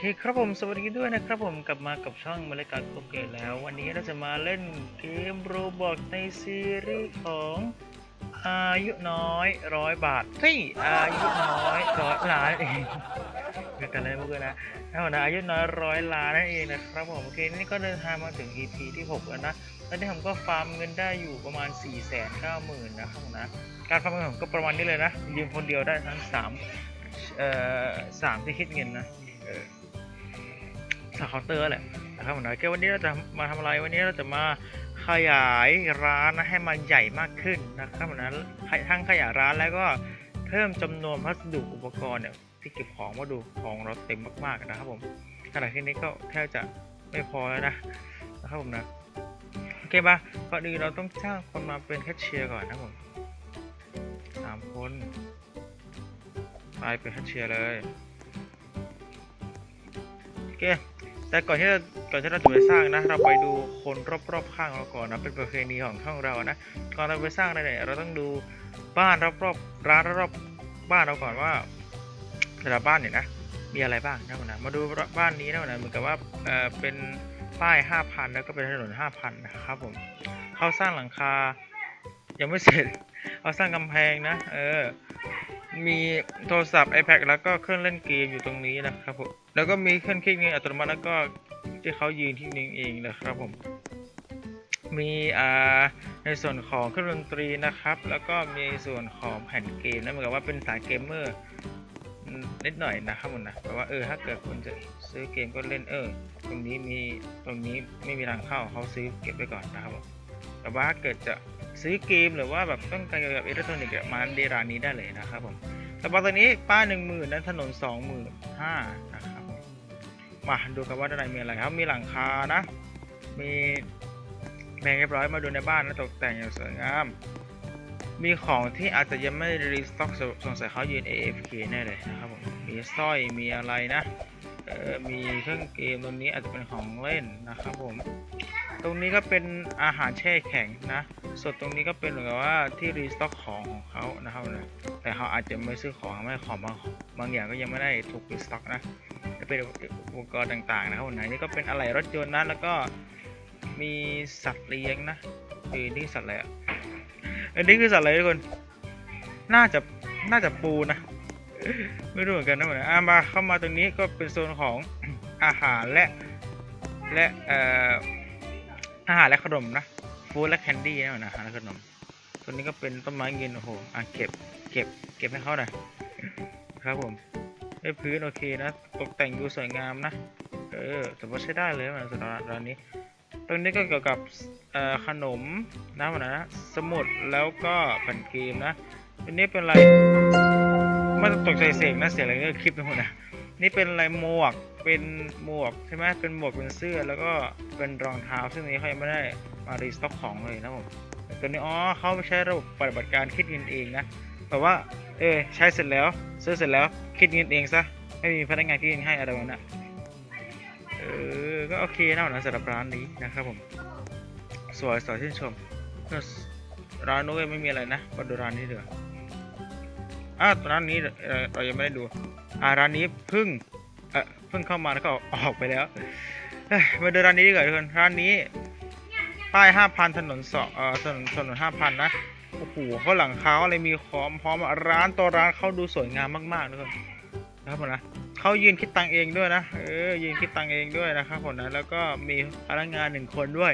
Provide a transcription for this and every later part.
เคครับผมสวัสดีด้วยนะครับผมกลับมากับช่องมาเลกาโกเกตแล้ว วันนี้เราจะมาเล่นเกมโรบอกในซีรีส์ของอายุน้อยร้อยบาทเฮ้ยอายุน้อยร้อยล้านเองเกิดกันเลยเมื่อกี้นะเอานะอายุน้อยร้อยล้านนั่นเองนะครับผมโอเคนี่ก็เดินทางมาถึง EP ที่6แล้วนะตอนนี้ผมก็ฟาร์มเงินได้อยู่ประมาณ 4 9 0 0 0 0นะครับผมนะการฟาร์มเงินผมก็ประมาณนี้เลยนะยืมคนเดียวได้ทั้ง3เอ่อสามที่คิดเงินนะเออ สเคาน์เตอร์แหละนะครับผมนะแกวันนี้เราจะมาทำอะไรวันนี้เราจะมาขยายร้านนะให้มันใหญ่มากขึ้นนะครับผมนะทั้งขยายร้านแล้วก็เพิ่มจำนวนพัสดุอุปกรณ์เนี่ยที่เก็บของมาดูของเราเต็มมากๆนะครับผมขณะที่นี้ก็แทบจะไม่พอแล้วนะนะครับผมนะโอเคปะก่อนอื่นเราต้องจ้างคนมาเป็นแคชเชียร์ก่อนนะผมสามคนไปเป็นแคชเชียร์เลยโอเค แต่ก่อนที่เราก่อนที่เราจะไปสร้างนะ เราไปดูคนรอบๆข้างเราก่อนนะเป็นประเพณีของช่องเรานะก่อนเราไปสร้างอะไรเนี่ยเราต้องดูบ้านรอบๆร้านรอบๆบ้านเราก่อนว่าแต่ละบ้านเนี่ยนะมีอะไรบ้างนะนะมาดูบ้านนี้นะนะเหมือนกับว่าเออเป็นป้าย 5,000 แล้วก็เป็นถนน 5,000 นะครับผมเขาสร้างหลังคายังไม่เสร็จเขาสร้างกำแพงนะ เออ มีโทรศัพท์ iPad แล้วก็เครื่องเล่นเกมอยู่ตรงนี้นะครับผมแล้วก็มีเครื่องคิดเงินอัตโนมัติแล้วก็ที่เขายืนที่นิ่งเองนะครับผมมีอ่าในส่วนของเครื่องดนตรีนะครับ แล้วก็มีส่วนของแผ่นเกมนะเหมือนกับว่าเป็นสายเกมเมอร์นิดหน่อยนะครับผมนะแปลว่าเออถ้าเกิดคุณจะซื้อเกมก็เล่นเออ ตรงนี้มีตรงนี้ไม่มีทางเข้าเขาซื้อเก็บไว้ก่อนนะครับผมแต่ว่าถ้าเกิดจะ ซื้อเกมหรือว่าแบบต้องการเกี่ยวกับอิเล็กทรอนิกส์อะมาในร้านนี้ได้เลยนะครับผมแต่ว่าตอนนี้ป้าหนึ่งหมื่นนั้นถนนสองหมื่นห้านะครับมมาดูกันว่าด้านในมีอะไรครับมีหลังคานะ มีแบ่งเรียบร้อยมาดูในบ้านนะตกแต่งอย่างสวยงาม มีของที่อาจจะยังไม่รีสต็อกสงสัยเขายืน AFK แน่เลยนะครับผมมีสร้อยมีอะไรนะ เออมีเครื่องเกมตรงนี้อาจจะเป็นของเล่นนะครับผม ตรงนี้ก็เป็นอาหารแช่แข็งนะส่วนตรงนี้ก็เป็นเหมือนกับว่าที่รีสต็อกของของเขานะครับนะแต่เขาอาจจะไม่ซื้อของไม่ของบางบางอย่างก็ยังไม่ได้ถูกรีสต็อกนะจะเป็นอุปกรณ์ต่างๆนะครับผมนะนี่ก็เป็นอะไหล่รถยนต์นะแล้วก็มีสัตว์เลี้ยงนะคือนี่สัตว์อะไรอะอันนี้คือสัตว์อะไรทุกคน น่าจะน่าจะปูนะ ไม่รู้เหมือนกันนะเหมือนอะมาเข้ามาตรงนี้ก็เป็นโซนของอาหารและและเอ่ออาหารและขนมนะฟู้ดและแคนดี้นะเหมือนอาหารและขนมตัวนี้ก็เป็นต้นไม้เงินโอ้โหอะเก็บเก็บเก็บให้เขาหน่อยครับผมไอ้พื้นโอเคนะตกแต่งดูสวยงามนะเออแต่ว่าใช้ได้เลยมันสำหรับร้านนี้ ตรงนี้ก็เกี่ยวกับเอ่อขนมนะมันนะสมุดแล้วก็แผ่นเกมนะอันนี้เป็นอะไร ม่ต้องตกใจเสียงนะเสียงอะไรเนี่ยคลิปทั้งหมดนะนี่เป็นอะไรหมวกเป็นหมวกใช่ไหมเป็นหมวกเป็นเสื้อแล้วก็เป็นรองเท้าซึ่งนี้เขายังไม่ได้มารีสต็อกของเลยนะผมแต่ตัวนี้อ๋อเขาใช้ระบบปฏิบัติการคิดเงินเองนะแบบว่าเออใช้เสร็จแล้วซื้อเสร็จแล้วคิดเงินเองซะไม่มีพนักงานคิดเงินให้อะไรแบบนั้นนะเออก็โอเคนะนะสำหรับร้านนี้นะครับผมสวยสวยชื่นชมร้านนู้นไม่มีอะไรนะมาดูร้านนี้เดี๋ยว อ่าร้านนี้เอ่อเรายังไม่ได้ดู อ่าร้านนี้เพิ่งเอ่อเพิ่งเข้ามาแล้วก็ออกไปแล้วเอ้ยมาดูร้านนี้ดีกว่าทุกคนร้านนี้ป้ายห้าพันถนนสองเออถนนถนนห้าพันนะโอ้โหเขาหลังเขาอะไรมีพร้อมพร้อมร้านตัวร้านเขาดูสวยงามมากๆทุกคนนะครับผมนะเขายืนคิดตังเองด้วยนะเออยืนคิดตังเองด้วยนะครับผมนะแล้วก็มีพนักงานหนึ่งคนด้วย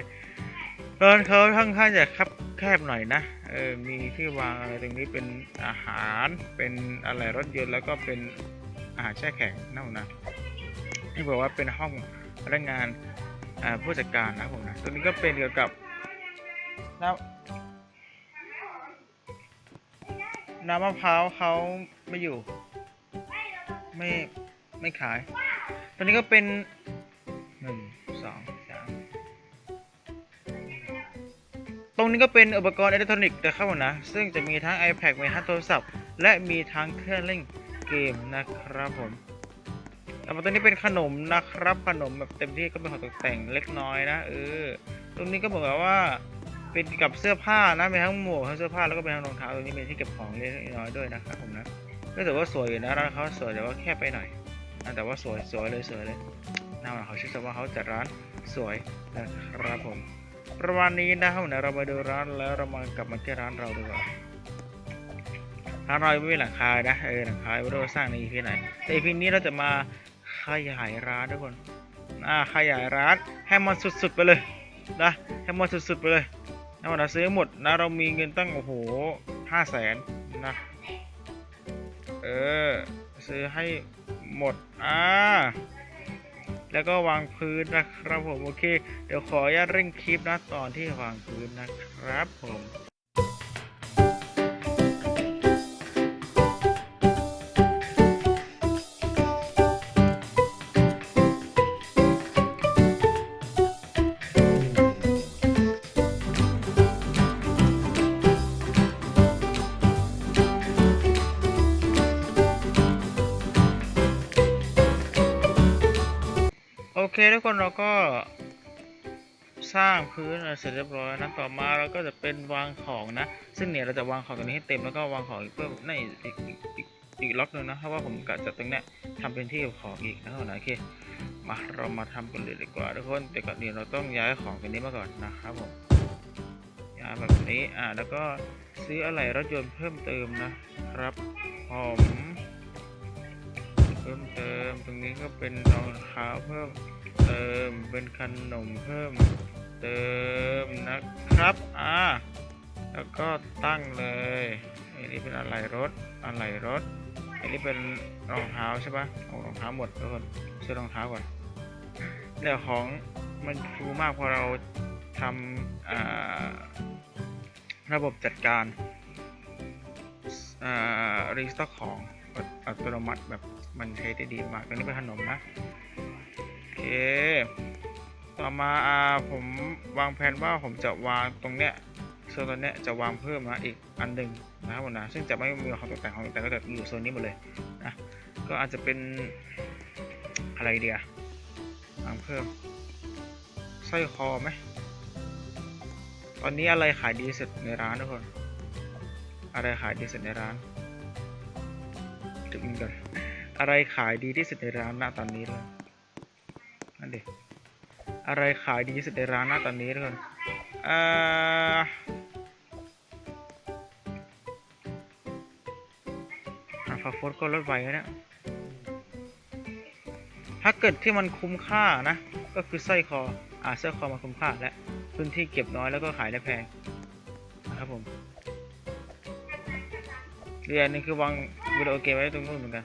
ร้านเขาค่อนข้างจะแคบแคบหน่อยนะ ออมีที่วางอะไรตรงนี้เป็นอาหารเป็นอะไรรถยนต์แล้วก็เป็นอาหารแช่แข็งนะผมนะที่บอกว่าเป็นห้องพนักงานผู้จัดการนะผมนะตรงนี้ก็เป็นเกี่ยวกับน้ำน้ำมะพร้าวเขาไม่อยู่ ไม่ไม่ขาย ตอนนี้ก็เป็น ตรงนี้ก็เป็นอุปกรณ์อิเล็กทรอนิกส์นะครับผมนะ ซึ่งจะมีทั้ง iPad มีทั้งโทรศัพท์ และมีทั้งเครื่องเล่นเกมนะครับผมแต่ว่าตัวนี้เป็นขนมนะครับ ขนมแบบเต็มที่ก็เป็นของตกแต่งเล็กน้อยนะเออ ตรงนี้ก็เหมือนกับว่าเป็นกับเสื้อผ้านะมีทั้งหมวกทั้งเสื้อผ้าแล้วก็เป็นทั้งรองเท้าตรงนี้เป็นที่เก็บของเล็กน้อยด้วยนะครับผมนะก็ถือว่าสวยอยู่นะร้านเขาสวยแต่ว่าแค่ไปหน่อยแต่ว่าสวยสวยเลยสวยเลยน่าเขาชื่อว่าเขาจัดร้านสวยนะครับผม ประมาณนี้นะครับเดี๋ยวเรามาดูร้านแล้วเรามากลับมาที่ร้านเราดีกว่าร้านเราไม่มีหลังคานะเออหลังคาไม่รู้ว่าสร้างใน EP ไหนแต่ EP นี้เราจะมาขยายร้านทุกคนอ่าขยายร้านให้มันสุดๆไปเลยนะให้มันสุดๆไปเลยนะเราซื้อหมดนะเรามีเงินตั้งโอ้โหห้าแสนนะเออซื้อให้หมดอ่า แล้วก็วางพื้นนะครับผมโอเค เดี๋ยวขออนุญาตเร่งคลิปนะตอนที่วางพื้นนะครับผม ทุกคนเราก็สร้างพื้นเสร็จเรียบร้อยนะต่อมาเราก็จะเป็นวางของนะ ซึ่งเนี่ยเราจะวางของตรงนี้ให้เต็มแล้วก็วางของอีกเพิ่มในอีกอีกอีกอีกล็อกหนึ่งนะเพราะว่าผมกะจะตรงนี้ทำเป็นที่เก็บของอีกนะครับนโอเคมาเรามาทำกันเลยดีกว่าทุกคนแต่ก่อนอื่นเราต้องย้ายของกันนี้มาก่อนนะครับผมย้ายแบบนี้อ่าแล้วก็ซื้ออะไรรถยนต์เพิ่มเติมนะครับผมเพิ่มเติมตรงนี้ก็เป็นรองเท้าเพิ่ม เติมเป็นขนมเพิ่ม เติมนะครับอ่าแล้วก็ตั้งเลยอันนี้เป็นอะไรรถอะไรรถอันนี้เป็นรองเท้าใช่ปะเอารองเท้าหมดทุกคนซื้อรองเท้าก่อนเรื่องของมันฟูมากพอเราทำระบบจัดการรีสต็อกของอัตโนมัติแบบมันใช้ได้ดีมากตรงนี้เป็นขนมนะ เค ต่อมาอ่าผมวางแผนว่าผมจะวางตรงเนี้ยโซนตรงเนี้ยจะวางเพิ่มนะอีกอันหนึ่งนะครับผมนะซึ่งจะไม่มีของตกแต่งของตกแต่งก็จะอยู่โซนนี้หมดเลยนะก็อาจจะเป็นอะไรเดียวางเพิ่มสร้อยคอไหมตอนนี้อะไรขายดีสุดในร้านทุกคนอะไรขายดีสุดในร้านจุดมันก่อนอะไรขายดีที่สุดในร้านณตอนนี้เลย นั่นดิอะไรขายดีที่สุดในร้านณตอนนี้ทุกคนอ่าอะฟาโฟสก็ลดไวแล้วเนี่ยถ้าเกิดที่มันคุ้มค่านะ ก็คือสร้อยคอ อ่าสร้อยคอมันคุ้มค่าและพื้นที่เก็บน้อยแล้วก็ขายได้แพงนะครับผมเรียนนึงคือวางวิดีโอเกมไว้ตรงนู้นเหมือนกัน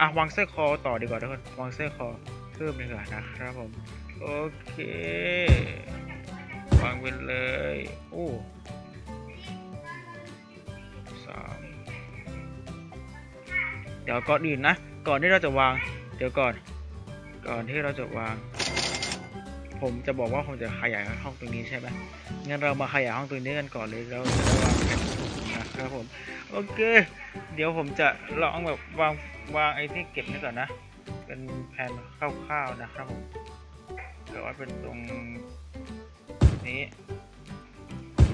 อะวางสร้อคอต่อดีกว่าทุกคนวางสร้อคอเพิ่มดีกว่านะครับผม โอเควางไปเลยโอ้สามเดี๋ยวก่อนอื่นนะ ก่อนที่เราจะวาง เดี๋ยวก่อน ก่อนที่เราจะวาง ผมจะบอกว่าผมจะขยายห้องตรงนี้ใช่ไหมงั้นเรามาขยายห้องตรงนี้กันก่อนเลยแล้วจะวางแผนนะครับผม โอเค เดี๋ยวผมจะลองแบบวาง วางไอ้ที่เก็บนี่ก่อนนะ เป็นแผนคร่าวๆนะครับผมเดี๋ยวว่าเป็นตรงนี้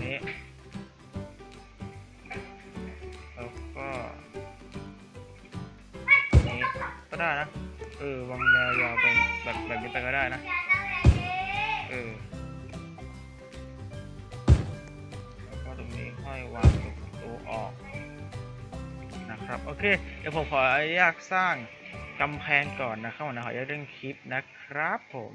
นี้ แล้วก็นี้ก็ได้นะ เออ วางแนวยาวเป็นแบบแบบนี้ไปก็ได้นะ เออ แล้วก็ตรงนี้ค่อยวางประตูออก นะครับ โอเค เดี๋ยวผมขออนุญาตสร้างกำแพงก่อนนะครับนะขออนุญาตเรื่องคลิปนะครับผม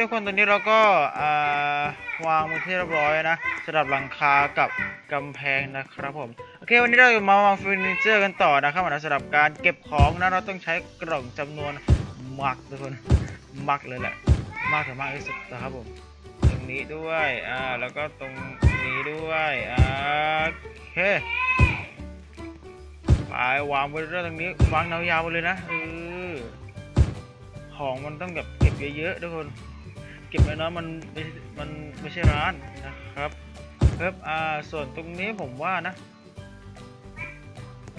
ทุกคนตอนนี้เราก็อ่าวางมือที่เรียบร้อยนะสำหรับหลังคากับกำแพงนะครับผมโอเควันนี้เราจะมาวางเฟอร์นิเจอร์กันต่อนะครับนะสำหรับการเก็บของนะเราต้องใช้กล่องจำนวนมากทุกคนมากเลยแหละมากถึงมากที่สุดนะครับผมตรงนี้ด้วยอ่าแล้วก็ตรงนี้ด้วยอ่าโอเคไปวางไว้เรื่องตรงนี้วางยาวไปเลยนะเออของมันต้องแบบเก็บเยอะๆทุกคน เก็บน้อยมันมันไม่ใช่ร้านนะครับครับอ่าส่วนตรงนี้ผมว่านะ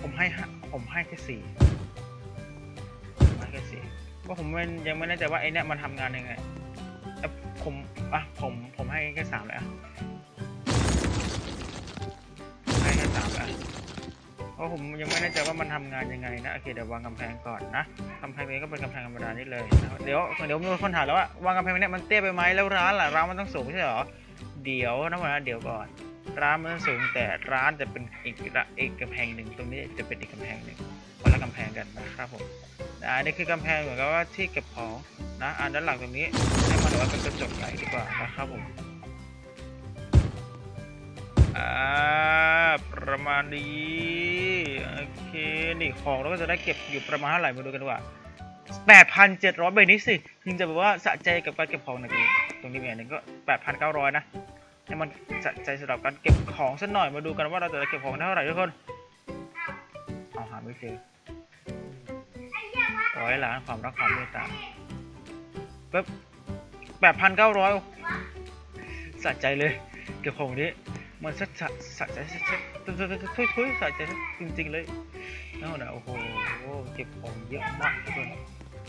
ผมให้ผมให้แค่สี่ผมให้แค่สี่ว่าผมยังไม่แน่ใจว่าไอ้เนี่ยมันทำงานยังไงแต่ผมอะผมผมให้แค่สามเลยอะ ราะผมยังไม่แน่ใจว่ามันทำงานยังไงนะโอเคเดี๋ยววางกำแพงก่อนนะกำแพงนี้ก็เป็นกำแพงธรรมดานี่เลยนะเดี๋ยวเดี๋ยวมีคนถามแล้วว่าวางกำแพงนี่ยมันเตี้ยไปไหมแล้วร้านล่ะร้านมันต้องสูงใช่หรอเดี๋ยวนะวันเดี๋ยวก่อน ร้านมันสูงแต่ร้านจะเป็นอีกระอีกกำแพงหนึ่งตรงนี้จะเป็นอีกกำแพงหนึ่งคนละกำแพงกันนะครับผมอ่านี่คือกำแพงเหมือนกับว่าที่เก็บของนะอ่าด้านหลังตรงนี้ให้มันว่าเป็นกระจกใหญ่ดีกว่านะครับผม ประมาณนี้โอเค นี่ของเราก็จะได้เก็บอยู่ประมาณเท่าไหร่มาดูกันดีกว่า8,700ใบนี้สิถึงจะแบบว่าสะใจกับการเก็บของหนึ่งตรงนี้มีอันหนึ่งก็8,900นะให้มันสะใจสำหรับการเก็บของสักหน่อยมาดูกันว่าเราจะเก็บของได้เท่าไหร่ทุกคนเอาหาไม่เจอร้อยล้านความรักความเมตตาปึ๊บแปดพันเก้าร้อยสะใจเลย เก็บของนี้ มันสะสะสะใจสะใจทุยทุยทุยทุยสะใจจริงๆเลยนั่นนะโอ้โหเก็บของเยอะมากทุกคน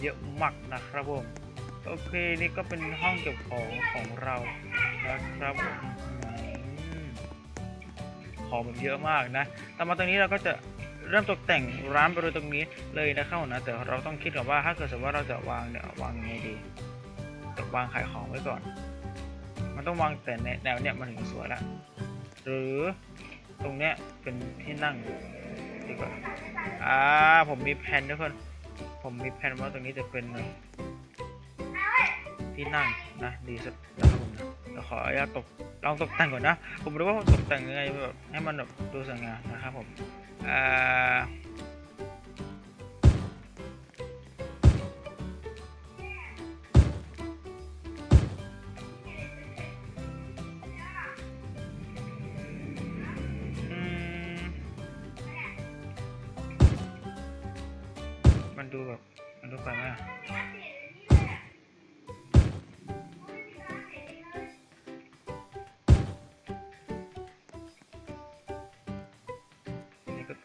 เยอะมากนะครับผมโอเคนี่ก็เป็นห้องเก็บของของเรานะครับผมของมันเยอะมากนะต่อมาตรงนี้เราก็จะเริ่มตกแต่งร้านบริเวณตรงนี้เลยนะครับนะแต่เราต้องคิดก่อนว่าถ้าเกิดสมมติว่าเราจะวางเนี่ยวางยังไงดีจะวางขายของไว้ก่อน มันต้องวางแต่แนวเนี้ยมันถึงสวยละ หรือตรงเนี้ยเป็นที่นั่งดีกว่าอ่าผมมีแผนทุกคน ผมมีแผนว่าตรงนี้จะเป็นที่นั่งนะดีสุดนะครับผมนะเดี๋ยวขออนุญาตตกลองตกแต่งก่อนนะ ผมรู้ว่าตกแต่งยังไงแบบให้มันแบบดูสวยงามนะครับผมอ่า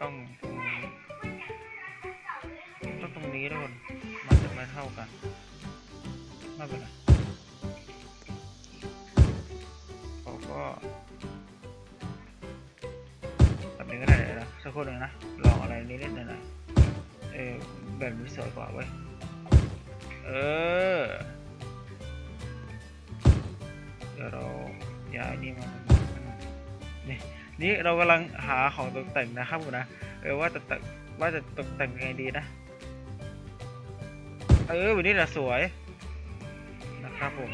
ต้องตรงนี้ต้องตรงนี้ด้วยมันจะไม่เท่ากันไม่เป็นไรเขาก็แบบนี้ก็ได้เลยนะสักครู่หนึ่งนะลองอะไรนิดนิดหน่อยหน่อยเออแบบนี้สวยกว่าเว้ยเออเดี๋ยวเราย้ายนี่มา นี่เรากำลังหาของตกแต่งนะครับผมนะ เออว่าจะแต่งว่าจะตกแต่งยังไงดีนะ เออวันนี้แหละสวยนะครับผม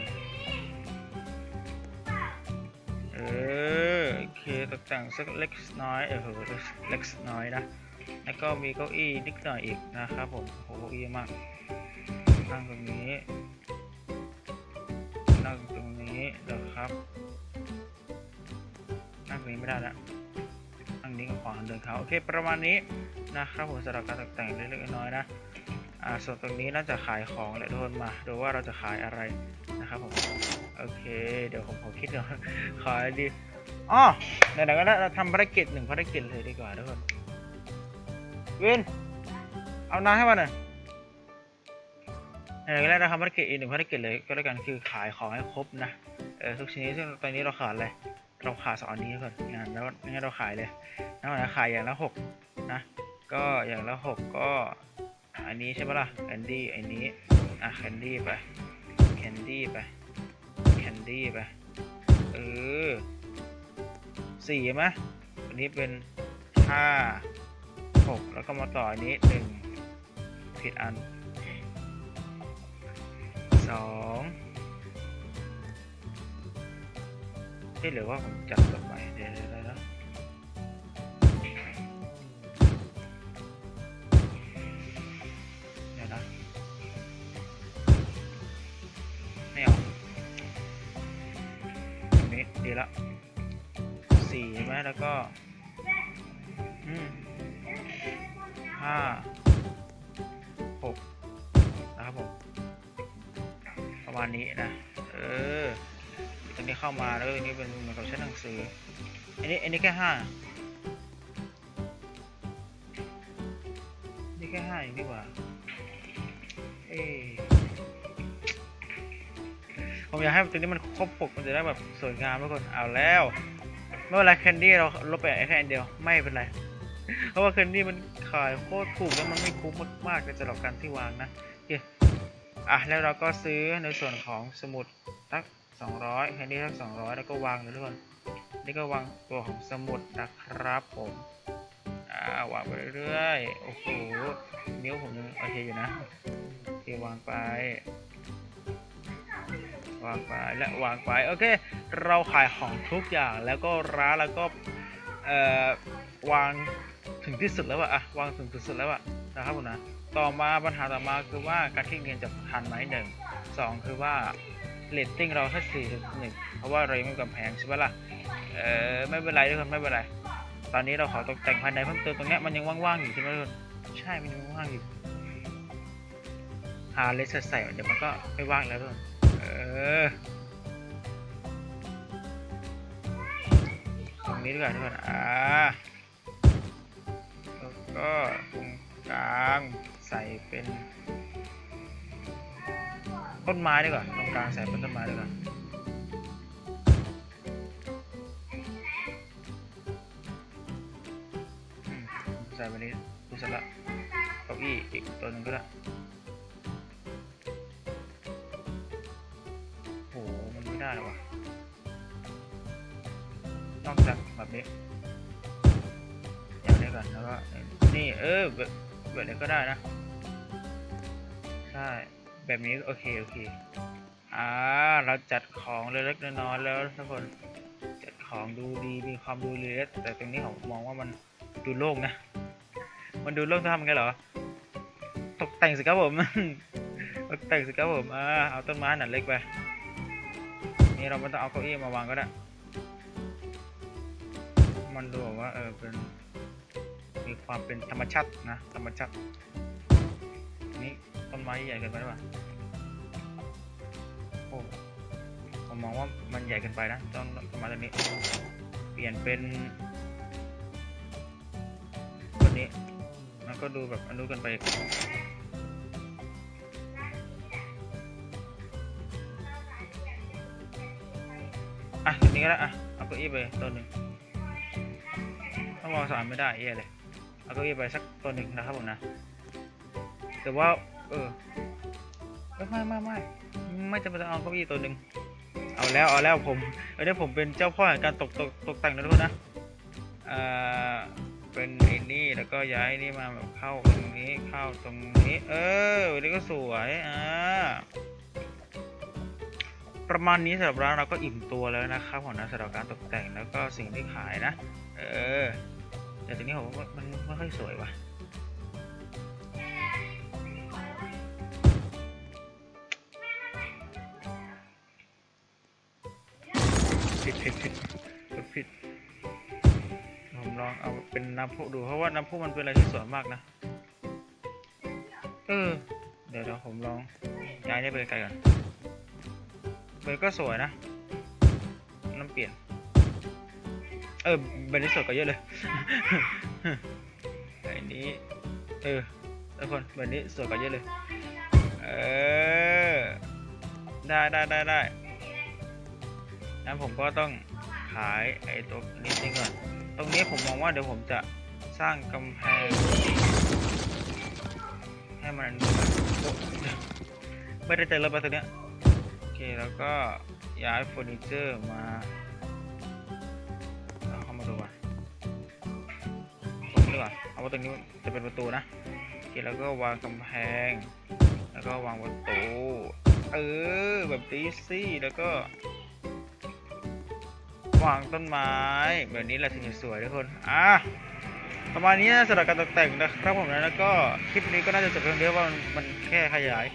เออโอเคตกแต่งสักเล็กน้อย เออเล็กน้อยนะ แล้วก็มีเก้าอี้นิดหน่อยอีกนะครับผมโอ้โหเก้าอี้มากนั่งตรงนี้นั่งตรงนี้นะครับ ตรงนี้ไม่ได้แล้วอันนี้กับขวางเดินเขาโอเคประมาณนี้นะครับผมสำหรับการตกแต่งเล็กๆน้อยๆนะอ่าส่วนตรงนี้น่าจะขายของแหละทุกคนมาดูว่าเราจะขายอะไรนะครับผมโอเค เดี๋ยวผมขอคิดก่อนขายดีอ๋อไหนๆก็ได้เราทำภารกิจหนึ่งภารกิจเลยดีกว่าทุกคนวินเอาน้ำให้มาหน่อยไหนๆก็ได้เราทำภารกิจอีกหนึ่งภารกิจเลยก็แล้วกันคือขายของให้ครบนะเออทุกชนิดซึ่งตอนนี้เราขาดอะไร เราขายสองอันนี้ก่อนงานแล้วงั้นเราขายเลยนะนะขายอย่างละหกนะ ก็อย่างละหกก็อันนี้ใช่ปะล่ะแคนดี้อันนี้อะแคนดี้ไปแคนดี้ไปแคนดี้ไปเออสี่ไหมอันนี้เป็นห้าหกแล้วก็มาต่ออันนี้หนึ่งผิดอันสอง เอ๊ะหรือว่าผมจับลงไปเดี๋ยวเดี๋ยวเดี๋ยวไม่เอาตรงนี้ดีละสี่ใช่ไหมแล้วก็ห้าหกนะครับผม ประมาณนี้นะ เออ เข้ามาแล้วก็ตรงนี้เป็นเหมือนกับชั้นหนังสือ อันนี้อันนี้แค่ห้านี่แค่ห้าเองดีกว่า เอผมอยากให้ตรงนี้มันครบปกมันจะได้แบบสวยงามทุกคนเอาแล้วไม่เป็นไรแคนดี้เราลบไปแค่อันเดียวไม่เป็นไรเพราะว่าแคนดี้มันขายโคตรถูกแล้วมันไม่คุ้มมากๆเลยสำหรับการที่วางนะโอเคอะแล้วเราก็ซื้อในส่วนของสมุดสัก 200แคนดี้สัก200 แล้วก็วางเลยทุกคนนี่ก็วางตัวของสมุดนะครับผมอ่าวางไปเรื่อยโอ้โหนิ้วผมยังโอเคอยู่นะโอเควางไป วางไปและวางไปโอเค เราขายของทุกอย่างแล้วก็ร้านแล้วก็เอ่อวางถึงที่สุดแล้วอะอะวางถึงที่สุดแล้วอะนะครับผมนะต่อมาปัญหาต่อมาคือว่าการที่เงินจะทันไหมหนึ่งสองคือว่า เรตติ้งเราแค่สี่จุดหนึ่งเพราะว่าเรายังไม่มีกำแพงใช่ปะล่ะ เออไม่เป็นไรทุกคนไม่เป็นไร ตอนนี้เราขอตกแต่งภายในเพิ่มเติมตรงเนี้ยมันยังว่างๆอยู่ใช่ไหมทุกคนใช่ มันยังว่างๆอยู่ หาเลสใส่เดี๋ยวมันก็ไม่ว่างแล้วทุกคนเออ ตรงนี้ดีกว่าทุกคนอ่าแล้วก็ตรงกลางใส่เป็น ต้นไม้ดีกว่าตรงกลางใส่เป็นต้นไม้ดีกว่าใส่วันนี้ดูเสร็จละเก้าอี้อีกตัวหนึ่งก็ได้โหมันไม่ได้หรอวะนอกจากแบบนี้อย่างนี้ก่อนแล้วก็นี่เออแบบแบบนี้ก็ได้นะใช่ แบบนี้โอเคโอเคอ่าเราจัดของเล็กๆน้อยๆแล้วทุกคนจัดของดูดีมีความดูเล็กแต่ตรงนี้ผมมองว่ามันดูโล่งนะ มันดูโล่งทำไงเหรอ ตกแต่งสิครับผมตกแต่งสิครับผมอ่าเอาต้นไม้หนาดเล็กไปนี่เราไม่ต้องเอาเก้าอี้มาวางก็ได้มันดูว่าเออเป็นมีความเป็นธรรมชาตินะธรรมชาติ ไม้ใหญ่เกินไปหรือเปล่าโอ้ผมมองว่ามันใหญ่เกินไปนะต้นต้นไม้ต้นนี้ เปลี่ยนเป็นต้นนี้ มันก็ดูแบบอนุกันไปอะตัวนี้ก็ได้อะเอาเก้าอี้ไปตัวหนึ่งต้องวางสามไม่ได้เย่เลยเอาเก้าอี้ไปสักตัวหนึ่งนะครับผมนะแต่ว่า เออไม่ไม่ไม่ไม่จำเป็นต้องเอาเก้าอี้ตัวหนึ่งเอาแล้วเอาแล้วผมเออเนี่ยผมเป็นเจ้าพ่อแห่งการตกตกตกแต่งนะทุกคนนะอ่าเป็นไอ้นี่แล้วก็ย้ายนี่มาแบบเข้าตรงนี้เข้าตรงนี้ เออวันนี้ก็สวยอ่าประมาณนี้สำหรับร้านเราก็อิ่มตัวแล้วนะครับผมนะสำหรับการตกแต่งแล้วก็สิ่งที่ขายนะ เออแต่ทีนี้ผมมันไม่ค่อยสวยว่ะ ผิดผิดผิดผมลองเอาเป็นน้ำพุดูเพราะว่าน้ำพุมันเป็นอะไรที่สวยมากนะ เออ เดี๋ยวเดี๋ยวผมลองย้ายนี่ไปไกลก่อนเบอร์ก็สวยนะ น้ำเปลี่ยน เออเบอร์นี้สวยกว่าเยอะเลยไอ้นี้ เออทุกคนเบอร์นี้สวยกว่าเยอะเลย เออ ได้ได้ได้ได้ งั้นผมก็ต้องขายไอ้ตัวนี้ทิ้งก่อน ตรงนี้ผมมองว่าเดี๋ยวผมจะสร้างกำแพง ให้มันไม่ได้ใจเรถไปตัวเนี้ยโอเคแล้วก็ย้ายเฟอร์นิเจอร์มาเอาเข้ามาดูก่อนตรงนี้ดีกว่าเอาไว้ตรงนี้จะเป็นประตูนะโอเคแล้วก็วางกำแพง แล้วก็วางประตูเออแบบดีซี่แล้วก็ วางต้นไม้แบบนี้แหละถึงจะสวยทุกคนอะประมาณนี้สำหรับการตกแต่งนะครับผมนะแล้วก็คลิปนี้ก็น่าจะจบเพียงเดียวว่ามันแค่ขยาย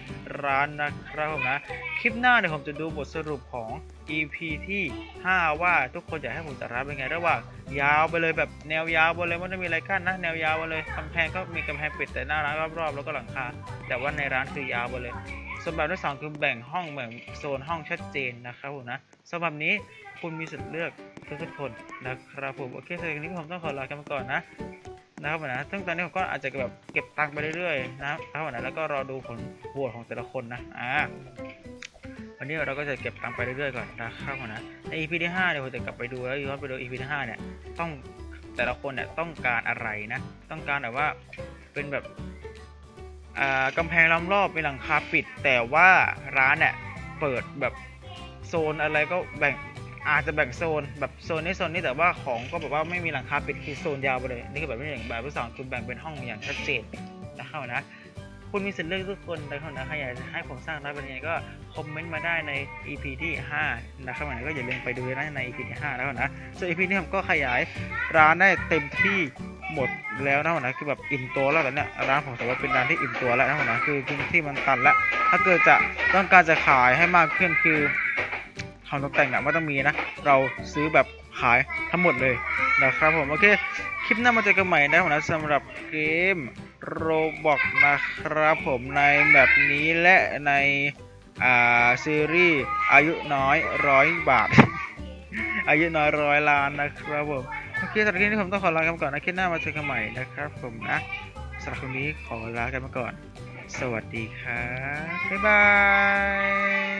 ร้านนะครับผมนะ คลิปหน้าเดี๋ยวผมจะดูบทสรุปของ EP ที่ 5 ว่าทุกคนอยากให้ผมจัดร้านเป็นไงระหว่างยาวไปเลยแบบแนวยาวไปเลยไม่ได้มีอะไรกั้นนะ แนวยาวไปเลยกำแพงก็มีกำแพงปิดแต่หน้าร้านรอบๆ แล้วก็หลังคา แต่ว่าในร้านคือยาวไปเลยส่วนแบบที่สองคือแบ่งห้องแบ่งโซนห้องชัดเจนนะครับผมนะสำหรับนี้ คุณมีสิทธิ์เลือกทุกๆคนนะครับผมโอเคสำหรับวันนี้ผมต้องขอลากันไปก่อนนะนะครับผมนะซึ่งตอนนี้ผมก็อาจจะแบบเก็บตังค์ไปเรื่อยๆนะครับผมนะแล้วก็รอดูผลโหวตของแต่ละคนนะอ่าวันนี้เราก็จะเก็บตังค์ไปเรื่อยๆก่อนนะครับผมนะใน EP ที่5เนี่ยวผมจะกลับไปดูแล้วย้อนไปดู EP ที่5เนี่ยต้องแต่ละคนเนี่ยต้องการอะไรนะ ต้องการแบบว่าเป็นแบบอ่ากำแพงล้อมรอบมีหลังคาปิด แต่ว่าร้านเนี่ยเปิดแบบโซนอะไรก็แบ่ง อาจจะแบ่งโซนแบบโซนนี้โซนนี้แต่ว่าของก็แบบว่าไม่มีหลังคาปิดคือโซนยาวไปเลยนี่คือแบบที่หนึ่งแบบที่สองคือแบ่งเป็นห้องอย่างชัดเจนนะครับนะคุณมีสิทธิ์เลือกทุกคนนะครับนะใครอยากจะให้ผมสร้างร้านเป็นยังไงก็คอมเมนต์มาได้ใน EP ที่ 5 นะครับนะก็อย่าลืมไปดูนะใน EP ที่5แล้วนะส่วน EP นี้ผมก็ขยายร้านได้เต็มที่หมดแล้วนะหัวนะคือแบบอิ่มตัวแล้วเนี้ยร้านผมแต่ว่าเป็นร้านที่อิ่มตัวแล้วนะหัวนะคือพื้นที่มันตันแล้วถ้าเกิดจะต้องการจะขายให้มากขึ้นคือ ของตกแต่งอะไม่ต้องมีนะ เราซื้อแบบขายทั้งหมดเลยนะครับผม โอเค คลิปหน้ามาเจอกันใหม่นะผมนะสำหรับเกมโรบอกนะครับผมในแบบนี้และในอ่าซีรีส์อายุน้อยร้อยบาท อายุน้อยร้อยล้านนะครับผม โอเคสำหรับคลิปนี้ผมต้องขอลากันไปก่อนนะคลิปหน้ามาเจอกันใหม่นะครับผมนะสำหรับคลิปนี้ขอลากันไปก่อน สวัสดีครับบ๊ายบาย